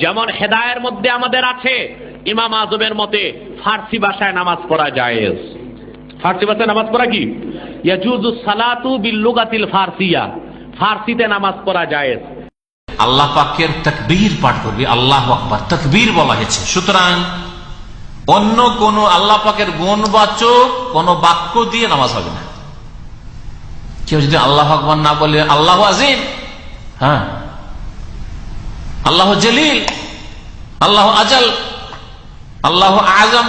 যেমন হেদায়ের মধ্যে আমাদের আছে, ইমাম আজমের মতে ফার্সি ভাষায় নামাজ পড়া জায়েজ। ফার্সি ভাষায় নামাজ পড়া কি? ইয়াজুজু সালাতু বিল ফার্সিয়া। ফার্সিতে নামাজ পড়া জায়েজ। আল্লাহ পাকের তকবীর পাঠ করবি, আল্লাহ আকবর, তকবীর বলা হয়েছে। সুতরাং অন্য কোন আল্লাহ পাকের গুণবাচক কোন বাক্য দিয়ে নামাজ হবে না। কেউ যদি আল্লাহ আকবর না বলে, আল্লাহ আজিম হ্যাঁ আল্লাহ জলিল, আল্লাহ আজাল, আল্লাহ আজম।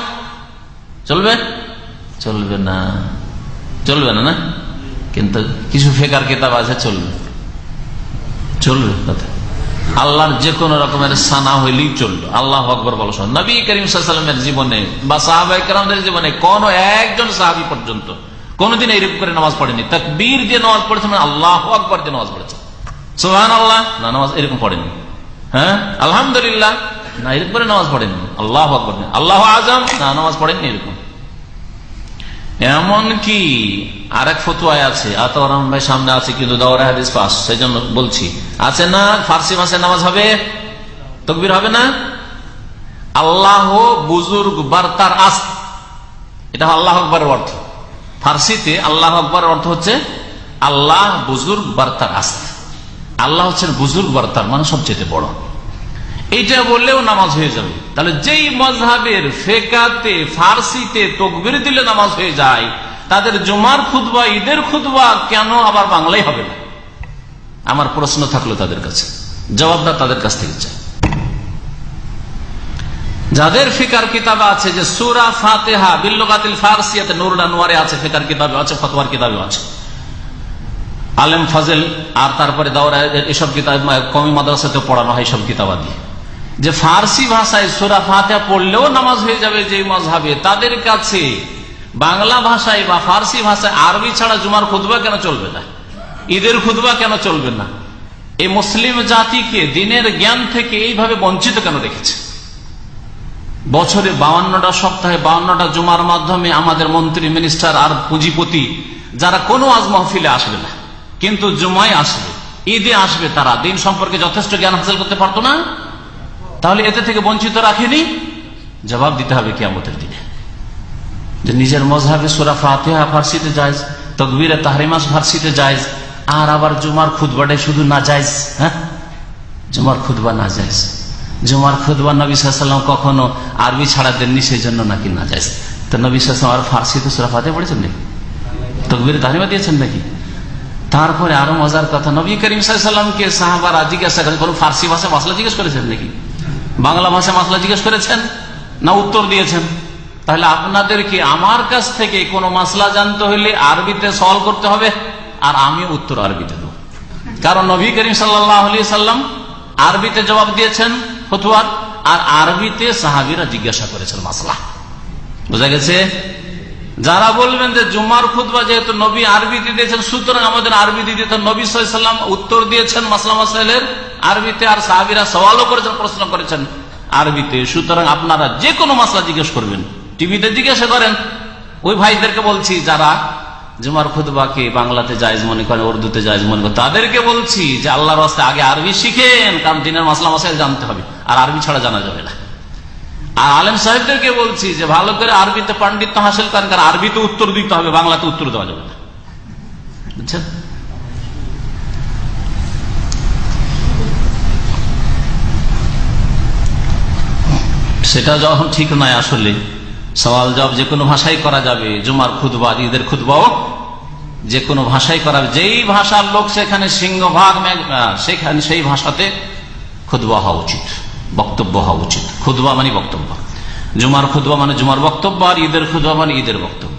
চলবে? চলবে না। চলবে না না? কিন্তু কিছু ফেকার কিতাব আছে, চলবে। চলবে কথা। আল্লাহর যে কোনো রকমের সানা হইলেই চলল আল্লাহ আকবর বলো। নবী করিম সাল্লামের জীবনে বা সাহাবাই জীবনে কোন একজন সাহাবি পর্যন্ত কোনদিন এইরূপ করে নামাজ পড়েনি। তকবীর দিয়ে নামাজ পড়েছে মানে আল্লাহ আকবর দিয়ে নামাজ পড়েছে। সোহান আল্লাহ না, নামাজ এরকম পড়েনি। হ্যাঁ? আলহামদুলিল্লাহ। না, এরকম নামাজ পড়েনি আল্লাহ আকবর। আল্লাহ আজম? না, নামাজ পড়েননি এরকম। এমন কি আরেক ফতুয়ায় আছে আতরাম ভাই সামনে আছে, কিন্তু দাওরা হাদিস পাস সেই জন্য বলছি। আছে না? ফার্সি মাসে নামাজ হবে? তকবির হবে না? আল্লাহ বুজুর্গ বার্তার আস এটা আল্লাহ আকবরের অর্থ। ফার্সিতে আল্লাহ আকবরের অর্থ হচ্ছে, আল্লাহ বুজুর্গ বার্তার আস আল্লাহ হচ্ছেন বুজুর্গ বার্তার মানে সবচেয়ে বড়। এইটা বললেও নামাজ হয়ে যাবে। তাহলে যেই মজহাবের ফেকাতে, ফার্সিতে তকবির দিলে নামাজ হয়ে যায়, তাদের জুমার খুদবা ঈদের খুদবা কেন আবার বাংলায় হবে না? আমার প্রশ্ন থাকল তাদের কাছে। জবাবটা তাদের কাছ থেকে চাই। যাদের ফিকার কিতাবে আছে যে সুরা ফাতেহা বিল্লুকাতিল ফার্সিয়াতে নুরুল আনোয়ারে আছে, ফিকার কিতাবে আছে ফতোয়ার কিতাবে আছে। আলেম ফাজেল আর তারপরে দাওরা এসব কিতাব কমি মাদ্রাসাতে পড়ানো হয় সব কিতাবাদি। যে ফার্সি ভাষায় সুরা ফাতেহা পড়লেও নামাজ হয়ে যাবে যে মজহাবে তাদের কাছে বাংলা ভাষায় বা ফার্সি ভাষায় আরবি ছাড়া জুমার খুদবা কেন চলবে না? ঈদের খুদবা কেন চলবে না? এই মুসলিম জাতিকে দিনের জ্ঞান থেকে এইভাবে বঞ্চিত কেন রেখেছে? বছরে বাউান্নটা সপ্তাহে বাউান্নটা জুমার মাধ্যমে আমাদের মন্ত্রী, মিনিস্টার আর পুঁজিপতি, যারা কোনো আজ মহফিলে আসবে না। কিন্তু জুমায় আসবে, ঈদে আসবে তারা, দিন সম্পর্কে যথেষ্ট জ্ঞান হাসিল করতে পারতো না। তাহলে এতে থেকে বঞ্চিত রাখেনি? জবাব দিতে হবে কিয়ামতের দিনে। যে নিজের মজহাবে সুরা ফাতেহা ফার্সিতে যায় তকবিরে তাহরিমাস ফার্সিতে যায় আর আবার জুমার খুদবাটাই শুধু না যায় হ্যাঁ? জুমার খুদবা না যায় জুমার খুদবা নবী সাল্লাম কখনো আরবি ছাড়া দেননি সেই জন্য নাকি না যায় তো নবী সাল্লাম আর ফার্সিতে সুরা ফাতে পড়েছেন নাকি? তকবিরে তাহরিমা দিয়েছেন নাকি? তারপরে আরও মজার কথা, নবী করিম সাল্লামকে সাহাবারা জিজ্ঞাসা করেন, কোন ফার্সি ভাষা মশলা জিজ্ঞেস করেছেন নাকি? বাংলা ভাষা মশলা জিজ্ঞেস করেছেন না উত্তর দিয়েছেন? তাহলে আপনাদেরকে আমার কাছ থেকে কোন মাসলা জানতে হলে আরবিতে সলভ করতে হবে আর আমি উত্তর আরবিতে দেব। কারণ নবী করিম সাল্লাম আরবিতে জবাব দিয়েছেন ফতুয়ার, আর আরবিতে সাহাবিরা জিজ্ঞাসা করেছেন মাসলা। বোঝা গেছে? যারা বলবেন যে জুমার খুদবা যেহেতু নবী আরবিতে দিয়েছেন, সুতরাং আমাদের আরবিতে দিতে নবী সাল্লাম উত্তর দিয়েছেন মাসলাম মাসাইলের আরবিতে, আর সাহাবিরা সওয়ালও করেছেন, প্রশ্ন করেছেন আরবিতে। সুতরাং আপনারা যে কোনো মাসলা জিজ্ঞেস করবেন। টিভিতে জিজ্ঞাসা করেন। ওই ভাইদেরকে বলছি, যারা জুমার খুদবাকে বাংলাতে জায়জ মনে করেন, উর্দুতে জায়জ মনে করেন, তাদেরকে বলছি যে আল্লাহর আগে আরবি শিখেন, কারণ দিনের মাসলা মাসাইল জানতে হবে, আর আরবি ছাড়া জানা যাবে না। আর আলেম সাহেবদেরকে বলছি যে ভালো করে আরবিতে পাণ্ডিত্য হাসিল করেন কারণ আরবিতে উত্তর দিতে হবে, বাংলাতে উত্তর দেওয়া যাবে না। বুঝছেন? সেটা যখন ঠিক নয় আসলে, সওয়াল জব যে কোনো ভাষাই করা যাবে, জুমার খুদবা ঈদের খুদবাও যে কোনো ভাষাই করা যেই ভাষার লোক সেখানে সিংহভাগ সেখানে সেই ভাষাতে খুদবা হওয়া উচিত, বক্তব্য হওয়া উচিত। খুদবা মানে বক্তব্য। জুমার খুদবা মানে জুমার বক্তব্য আর ঈদের খুদবা মানে ঈদের বক্তব্য।